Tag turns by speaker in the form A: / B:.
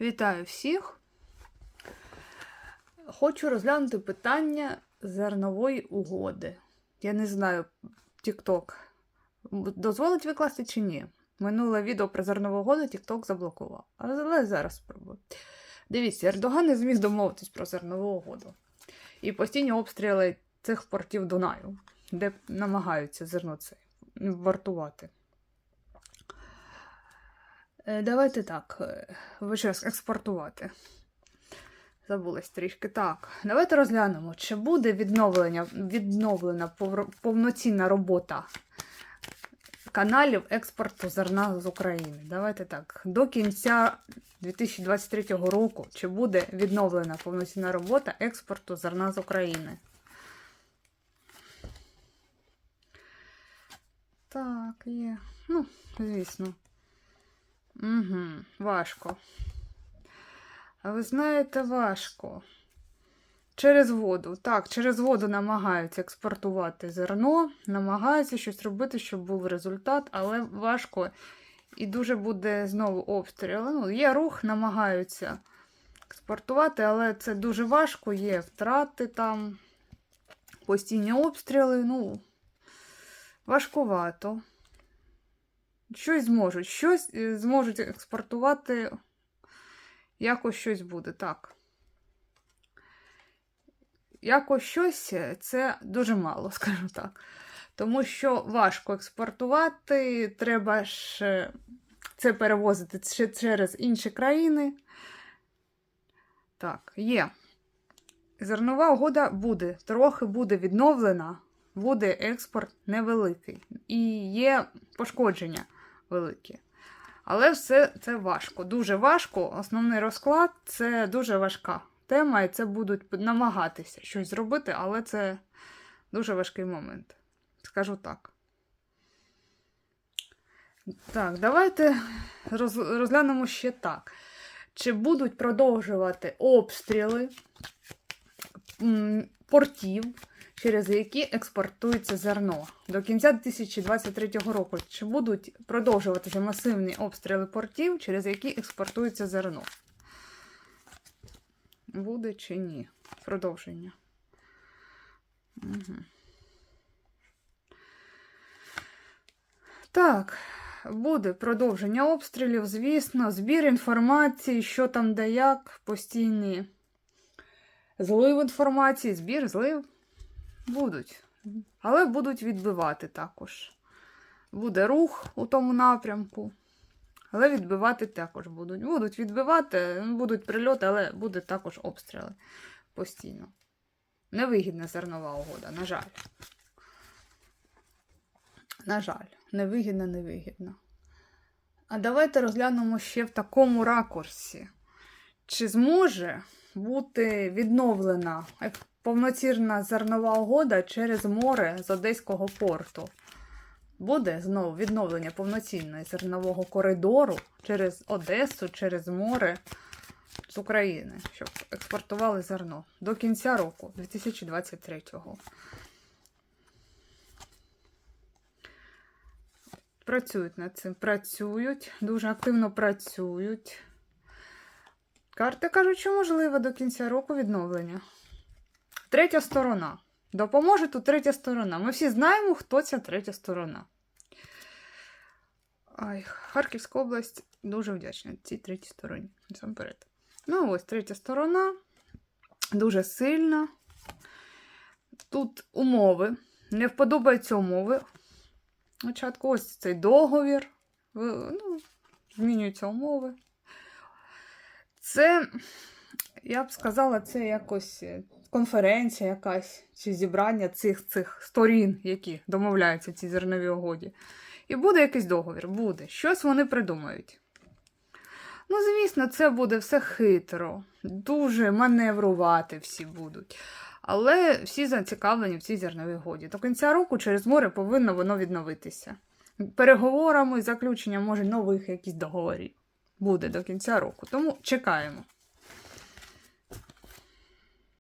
A: Вітаю всіх. Хочу розглянути питання зернової угоди. Я не знаю, TikTok дозволить викласти чи ні. Минуле відео про зернову угоду TikTok заблокував. Але зараз спробую. Дивіться, Ердоган не зміг домовитись про зернову угоду. І постійні обстріли цих портів Дунаю, де намагаються зерно це вартувати. Е, Давайте так, е, ви час експортувати. Забулась трішки. Так, давайте розглянемо, чи буде відновлення, відновлена повноцінна робота каналів експорту зерна з України. Давайте так. До кінця 2023 року чи буде відновлена повноцінна робота експорту зерна з України? Так, є. Ну, звісно. Угу, важко. А ви знаєте, важко. Через воду. Так, через воду намагаються експортувати зерно, намагаються щось робити, щоб був результат, але важко і дуже буде знову обстріл. Ну, є рух, намагаються експортувати, але це дуже важко, є втрати там, постійні обстріли. Ну, важкувато. Щось зможуть. Щось е, зможуть експортувати. Якось щось буде, так. Якось щось е, це дуже мало, скажу так. Тому що важко експортувати, треба ж це перевозити ще через інші країни. Так, є. Зернова угода буде, трохи буде відновлена, буде експорт невеликий. І є пошкодження великі. Але все це важко, дуже важко. Основний розклад це дуже важка тема, і це будуть намагатися щось зробити, але це дуже важкий момент. Скажу так. Так, давайте роз- розглянемо ще так. Чи будуть продовжувати обстріли портів, через які експортується зерно до кінця 2023 року? Чи будуть продовжуватися масивні обстріли портів, через які експортується зерно? Буде чи ні? Продовження. Угу. Так, буде продовження обстрілів, звісно, збір інформації, що там де як, постійні злив інформації, збір, злив будуть. Але будуть відбивати також. Буде рух у тому напрямку. Але відбивати також будуть. Будуть відбивати, будуть прильоти, але будуть також обстріли постійно. Невигідна зернова угода, на жаль. На жаль, невигідна, невигідна. А давайте розглянемо ще в такому ракурсі. Чи зможе бути відновлена як повноцінна зернова угода через море з Одеського порту? Буде знову відновлення повноцінної зернового коридору через Одесу, через море з України, щоб експортували зерно до кінця року 2023-го. Працюють над цим, працюють, дуже активно працюють. Карти кажуть, що можливо до кінця року відновлення. Третя сторона. Допоможе тут третя сторона. Ми всі знаємо, хто ця третя сторона. Ай, Харківська область дуже вдячна цій третій стороні. Насамперед. Ну, ось третя сторона. Дуже сильна. Тут умови. Не вподобаються умови. Спочатку ось цей договір. Ну, змінюються умови. Це, я б сказала, це якось е, конференція якась чи зібрання цих цих сторін, які домовляються в цій зерновій угоді. І буде якийсь договір, буде. Щось вони придумають. Ну, звісно, це буде все хитро, дуже маневрувати всі будуть. Але всі зацікавлені в цій зерновій угоді. До кінця року через море повинно воно відновитися. Переговорами, заключенням, може, нових якісь договорів буде до кінця року. Тому чекаємо.